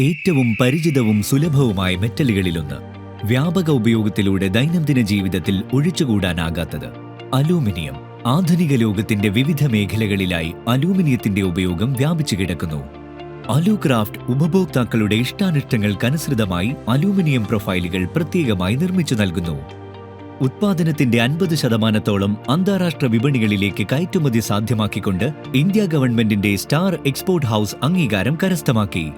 ഏറ്റവും പരിചിതവും സുലഭവുമായ മെറ്റലുകളിലൊന്ന് വ്യാപക ഉപയോഗത്തിലൂടെ ദൈനംദിന ജീവിതത്തിൽ ഒഴിച്ചുകൂടാനാകാത്തത്. അലൂമിനിയം. ആധുനിക ലോകത്തിന്റെ വിവിധ മേഖലകളിലായി അലൂമിനിയത്തിന്റെ ഉപയോഗം വ്യാപിച്ചു കിടക്കുന്നു. അലൂക്രാഫ്റ്റ് ഉപഭോക്താക്കളുടെ ഇഷ്ടാനിഷ്ടങ്ങൾക്കനുസൃതമായി അലൂമിനിയം പ്രൊഫൈലുകൾ പ്രത്യേകമായി നിർമ്മിച്ചു നൽകുന്നു. ഉത്പാദനത്തിന്റെ അൻപത് ശതമാനത്തോളം അന്താരാഷ്ട്ര വിപണികളിലേക്ക് കയറ്റുമതി സാധ്യമാക്കിക്കൊണ്ട് ഇന്ത്യ ഗവൺമെന്റിന്റെ സ്റ്റാർ എക്സ്പോർട്ട് ഹൗസ് അംഗീകാരം കരസ്ഥമാക്കി.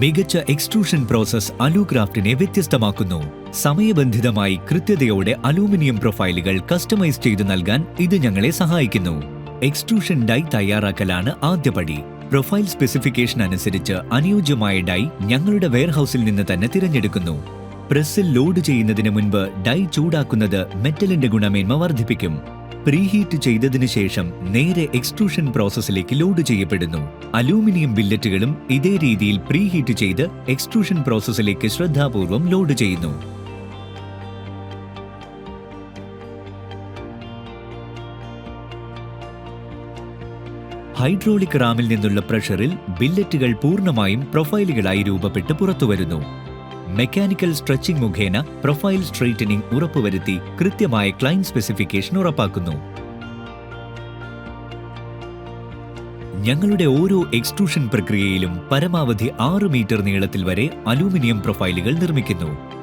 മികച്ച എക്സ്ട്രൂഷൻ പ്രോസസ് അലൂക്രാഫ്റ്റിനെ വ്യത്യസ്തമാക്കുന്നു. സമയബന്ധിതമായി കൃത്യതയോടെ അലൂമിനിയം പ്രൊഫൈലുകൾ കസ്റ്റമൈസ് ചെയ്തു നൽകാൻ ഇത് ഞങ്ങളെ സഹായിക്കുന്നു. എക്സ്ട്രൂഷൻ ഡൈ തയ്യാറാക്കലാണ് ആദ്യപടി പ്രൊഫൈൽ സ്പെസിഫിക്കേഷൻ അനുസരിച്ച് അനുയോജ്യമായ ഡൈ ഞങ്ങളുടെ വെയർഹൌസിൽ നിന്ന് തന്നെ തിരഞ്ഞെടുക്കുന്നു. പ്രസ്സിൽ ലോഡ് ചെയ്യുന്നതിന് മുൻപ് ഡൈ ചൂടാക്കുന്നത് മെറ്റലിന്റെ ഗുണമേന്മ വർദ്ധിപ്പിക്കും. പ്രീഹീറ്റ് ചെയ്തതിനു ശേഷം നേരെ എക്സ്ട്രൂഷൻ പ്രോസസ്സിലേക്ക് ലോഡ് ചെയ്യപ്പെടുന്നു. അലൂമിനിയം ബില്ലറ്റുകളും ഇതേ രീതിയിൽ പ്രീഹീറ്റ് ചെയ്ത് എക്സ്ട്രൂഷൻ പ്രോസസ്സിലേക്ക് ശ്രദ്ധാപൂർവം ലോഡ് ചെയ്യുന്നു. ഹൈഡ്രോളിക് റാമിൽ നിന്നുള്ള പ്രഷറിൽ ബില്ലറ്റുകൾ പൂർണമായും പ്രൊഫൈലുകളായി രൂപപ്പെട്ട് പുറത്തുവരുന്നു. മെക്കാനിക്കൽ സ്ട്രെച്ചിംഗ് മുഖേന പ്രൊഫൈൽ സ്ട്രെയിറ്റനിംഗ് ഉറപ്പുവരുത്തി കൃത്യമായ ക്ലൈൻ സ്പെസിഫിക്കേഷൻ ഉറപ്പാക്കുന്നു. ഞങ്ങളുടെ ഓരോ എക്സ്ട്രൂഷൻ പ്രക്രിയയിലും പരമാവധി ആറ് മീറ്റർ നീളത്തിൽ വരെ അലൂമിനിയം പ്രൊഫൈലുകൾ നിർമ്മിക്കുന്നു.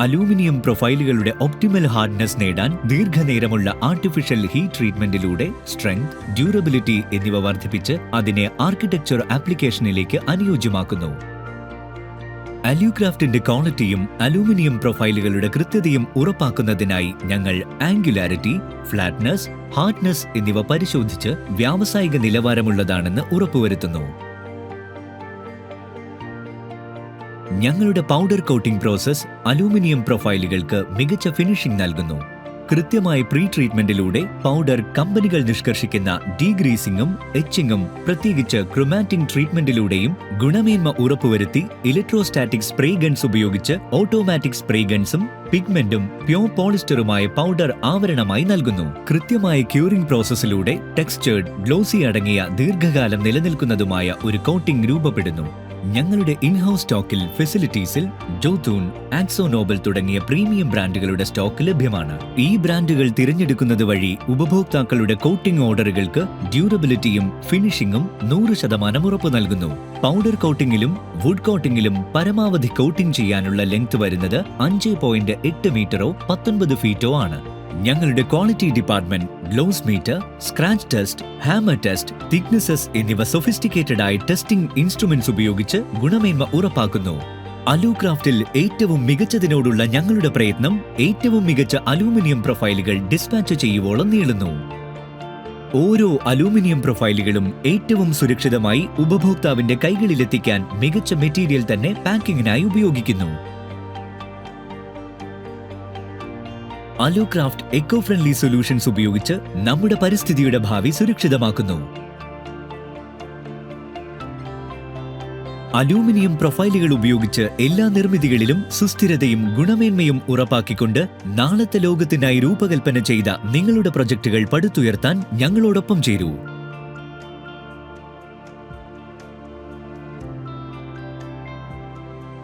അലൂമിനിയം പ്രൊഫൈലുകളുടെ ഒപ്റ്റിമൽ ഹാർഡ്നെസ് നേടാൻ ദീർഘനേരമുള്ള ആർട്ടിഫിഷ്യൽ ഹീറ്റ് ട്രീറ്റ്മെന്റിലൂടെ സ്ട്രെങ്ത് ഡ്യൂറബിലിറ്റി എന്നിവ വർദ്ധിപ്പിച്ച് അതിനെ ആർക്കിടെക്ചർ ആപ്ലിക്കേഷനിലേക്ക് അനുയോജ്യമാക്കുന്നു. അലൂക്രാഫ്റ്റിന്റെ ക്വാളിറ്റിയും അലൂമിനിയം പ്രൊഫൈലുകളുടെ കൃത്യതയും ഉറപ്പാക്കുന്നതിനായി ഞങ്ങൾ ആംഗുലാരിറ്റി ഫ്ലാറ്റ്നസ് ഹാർഡ്നസ് എന്നിവ പരിശോധിച്ച് വ്യാവസായിക നിലവാരമുള്ളതാണെന്ന് ഉറപ്പുവരുത്തുന്നു. ഞങ്ങളുടെ പൗഡർ കോട്ടിംഗ് പ്രോസസ് അലൂമിനിയം പ്രൊഫൈലുകൾക്ക് മികച്ച ഫിനിഷിംഗ് നൽകുന്നു. കൃത്യമായ പ്രീ ട്രീറ്റ്മെന്റിലൂടെ പൗഡർ കമ്പനികൾ നിഷ്കർഷിക്കുന്ന ഡീഗ്രീസിംഗും എച്ചിങ്ങും പ്രത്യേകിച്ച് ക്രൊമാറ്റിംഗ് ട്രീറ്റ്മെന്റിലൂടെയും ഗുണമേന്മ ഉറപ്പുവരുത്തി ഇലക്ട്രോസ്റ്റാറ്റിക് സ്പ്രേ ഗൺസ് ഉപയോഗിച്ച് ഓട്ടോമാറ്റിക് സ്പ്രേ ഗൺസും പിഗ്മെന്റും പ്യോ പോളിസ്റ്ററുമായ പൗഡർ ആവരണമായി നൽകുന്നു. കൃത്യമായ ക്യൂറിംഗ് പ്രോസസ്സിലൂടെ ടെക്സ്ചേർഡ് ഗ്ലോസി അടങ്ങിയ ദീർഘകാലം നിലനിൽക്കുന്നതുമായ ഒരു കോട്ടിംഗ് രൂപപ്പെടുന്നു. ഞങ്ങളുടെ ഇൻഹൌസ് സ്റ്റോക്കിൽ ഫെസിലിറ്റീസിൽ ജോതൂൺ ആക്സോ നോബൽ തുടങ്ങിയ പ്രീമിയം ബ്രാൻഡുകളുടെ സ്റ്റോക്ക് ലഭ്യമാണ്. ഈ ബ്രാൻഡുകൾ തിരഞ്ഞെടുക്കുന്നത് വഴി ഉപഭോക്താക്കളുടെ കോട്ടിംഗ് ഓർഡറുകൾക്ക് ഡ്യൂറബിലിറ്റിയും ഫിനിഷിംഗും നൂറ് ശതമാനം ഉറപ്പു നൽകുന്നു. പൗഡർ കോട്ടിംഗിലും വുഡ് കോട്ടിംഗിലും പരമാവധി കോട്ടിംഗ് ചെയ്യാനുള്ള ലെങ്ത് വരുന്നത് അഞ്ച് പോയിന്റ് എട്ട് മീറ്ററോ പത്തൊൻപത് ഫീറ്റോ ആണ്. ഞങ്ങളുടെ quality department gloss meter scratch test hammer test thicknesses എന്നിവ സൊഫിസ്റ്റിക്കേറ്റഡ് ആയ ടെസ്റ്റിംഗ് ഇൻസ്ട്രുമെന്റ്സ് ഉപയോഗിച്ച് ഗുണമേന്മ ഉറപ്പാക്കുന്നു. അലൂക്രാഫ്റ്റിൽ ഏറ്റവും മികച്ചതിനോടുള്ള ഞങ്ങളുടെ പ്രയത്നം ഏറ്റവും മികച്ച അലൂമിനിയം പ്രൊഫൈലുകൾ ഡിസ്പാച്ച് ചെയ്യുവോളം നീളുന്നു. ഓരോ അലൂമിനിയം പ്രൊഫൈലുകളും ഏറ്റവും സുരക്ഷിതമായി ഉപഭോക്താവിന്റെ കൈകളിലെത്തിക്കാൻ മികച്ച മെറ്റീരിയൽ തന്നെ പാക്കിങ്ങിനായി ഉപയോഗിക്കുന്നു. അലൂക്രാഫ്റ്റ് എക്കോ ഫ്രണ്ട്ലി സൊല്യൂഷൻസ് ഉപയോഗിച്ച് നമ്മുടെ പരിസ്ഥിതിയുടെ ഭാവി സുരക്ഷിതമാക്കുന്നു. അലൂമിനിയം പ്രൊഫൈലുകൾ ഉപയോഗിച്ച് എല്ലാ നിർമ്മിതികളിലും സുസ്ഥിരതയും ഗുണമേന്മയും ഉറപ്പാക്കിക്കൊണ്ട് നാളത്തെ ലോകത്തിനായി രൂപകൽപ്പന ചെയ്ത നിങ്ങളുടെ പ്രൊജക്ടുകൾ പടുത്തുയർത്താൻ ഞങ്ങളോടൊപ്പം ചേരൂ.